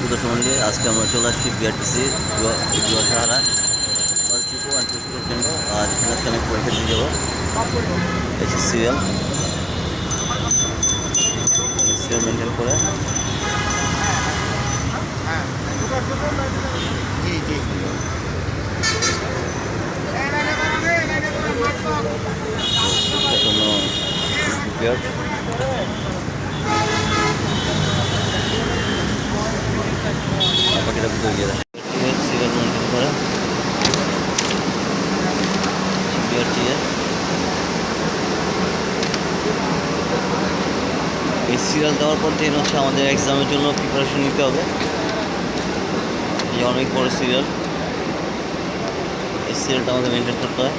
দর্শক মন্ডলী আজকে আমরা চলে আসছি বিআরটিসি ফার্স্ট ডিপো অ্যান্ড টুরিস্টের জন্য আর এখানে আজকে আমি পরীক্ষা দিয়ে যাব। এসে সিরিয়াল সিরিয়াল মেনটেন করে। কোনো পাখিটা ভিতরে গিয়ে এর। এই সিরিয়াল দেওয়ার পর দিন হচ্ছে আমাদের এক্সামের জন্য প্রিপারেশন নিতে হবে। এই অনেক বড় সিরিয়াল এই সিরিয়ালটা আমাদের মেনটেন করতে হয়।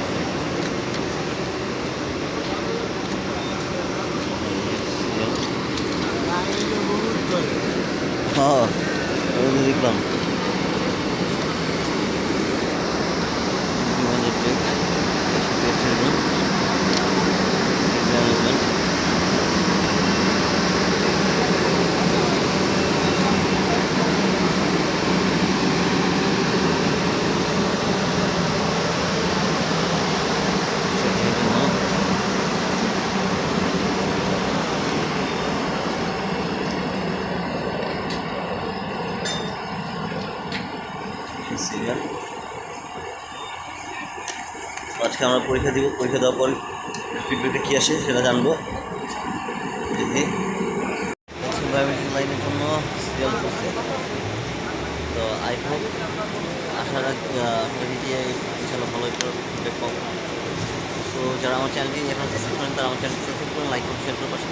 হ্যাঁ। সিরিয়াল আজকে আমরা পরীক্ষা দিব, পরীক্ষা দেওয়ার পর ফিডব্যাকটা কী আসে সেটা জানব। লাইনের জন্য সিরিয়াল তো আই হোপ আশা রাখি ভালো ফিডব্যাক পাবো। তো যারা আমার চ্যানেলটি এখন সাবস্ক্রাইব করেন, তারা আমার চ্যানেলটি সাবস্ক্রাইব করেন লাইক করুন শেয়ার করে পাশে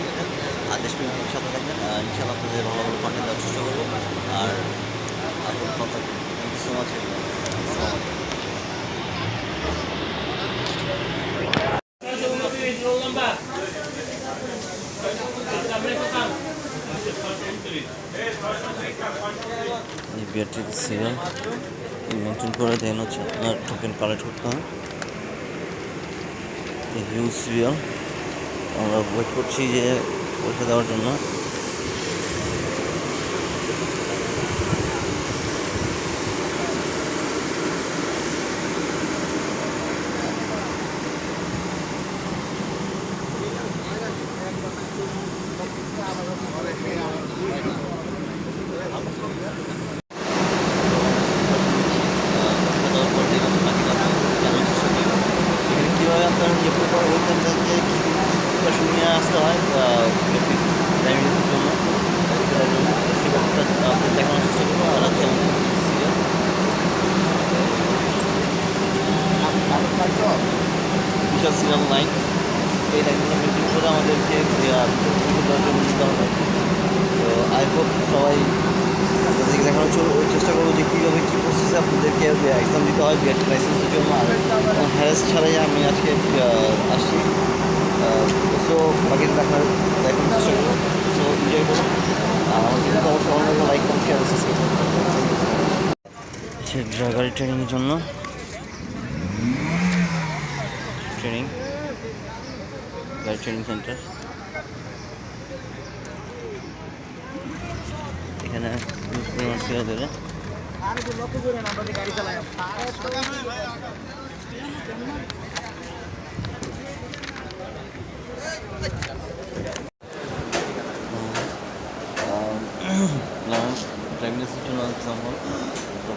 আর দেশপ্রেমের সাথে থাকবেন। ইনশাল্লাহ ভালো ভালো কন্টেন্ট দেওয়ার চেষ্টা করব আর আপনার কথা থ্যাংক ইউ সো মাচ এই বিয়ারটি সিরিয়াল মেনটেন করে দেন হচ্ছে আপনার টোকেন কালেক্ট করতে হবে। হিউজ সিরিয়াল আমরা ওয়েট করছি যে পরীক্ষা দেওয়ার জন্য পরীক্ষা দেওয়ার পর দেখুন বাকি কথা জানার চেষ্টা করি এখানে কীভাবে আপনার ইয়ে করে ওইখান থেকে কী প্রিপারেশন নিয়ে আসতে হয় টাইমিংয়ের জন্য। ব্যাপারটা আপনাদের দেখানোর চেষ্টা করব আর আছে বিশাল সিরিয়াল লাইন এই লাইনগুলো মেনটেন করে আমাদেরকে নিতে হবে। তো আই হোপ সবাই আপনাদেরকে দেখানোর চেষ্টা করব যে কীভাবে কী প্রসেসে আপনাদেরকে এক্সাম দিতে হয় বিআরটি লাইসেন্সের জন্য। আর হ্যারাস ছাড়াই আমি আজকে আসছি। সো বাকিটা দেখার দেখানোর চেষ্টা করব। সো এনজয় করুন আর আমার কিন্তু অবশ্যই লাগবে লাইক করুন শেয়ার সাবস্ক্রাইব ড্রাইভারি ট্রেনিংয়ের জন্য। ট্রেনিং গাড়ি ট্রেনিং সেন্টার এখানে ইউজ পরিমাণ ছিল ধরে ড্রাইভিং লাইসেন্সের জন্য এক্সাম হল তো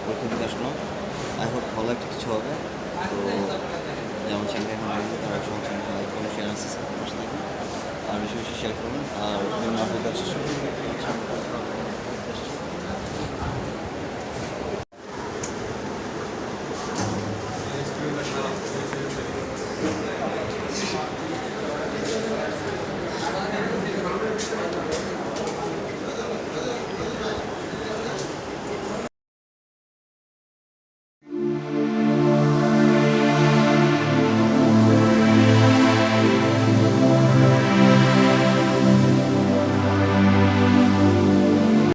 আই হোপ ভালো একটা কিছু হবে যেমন চ্যানেলটা এখন লাইক তারা সব চ্যানেলটা লাইক করুন চ্যানেল সাবস্ক্রাইব করে থাকুন আর বেশি বেশি শেয়ার করুন আর আপডেট আছে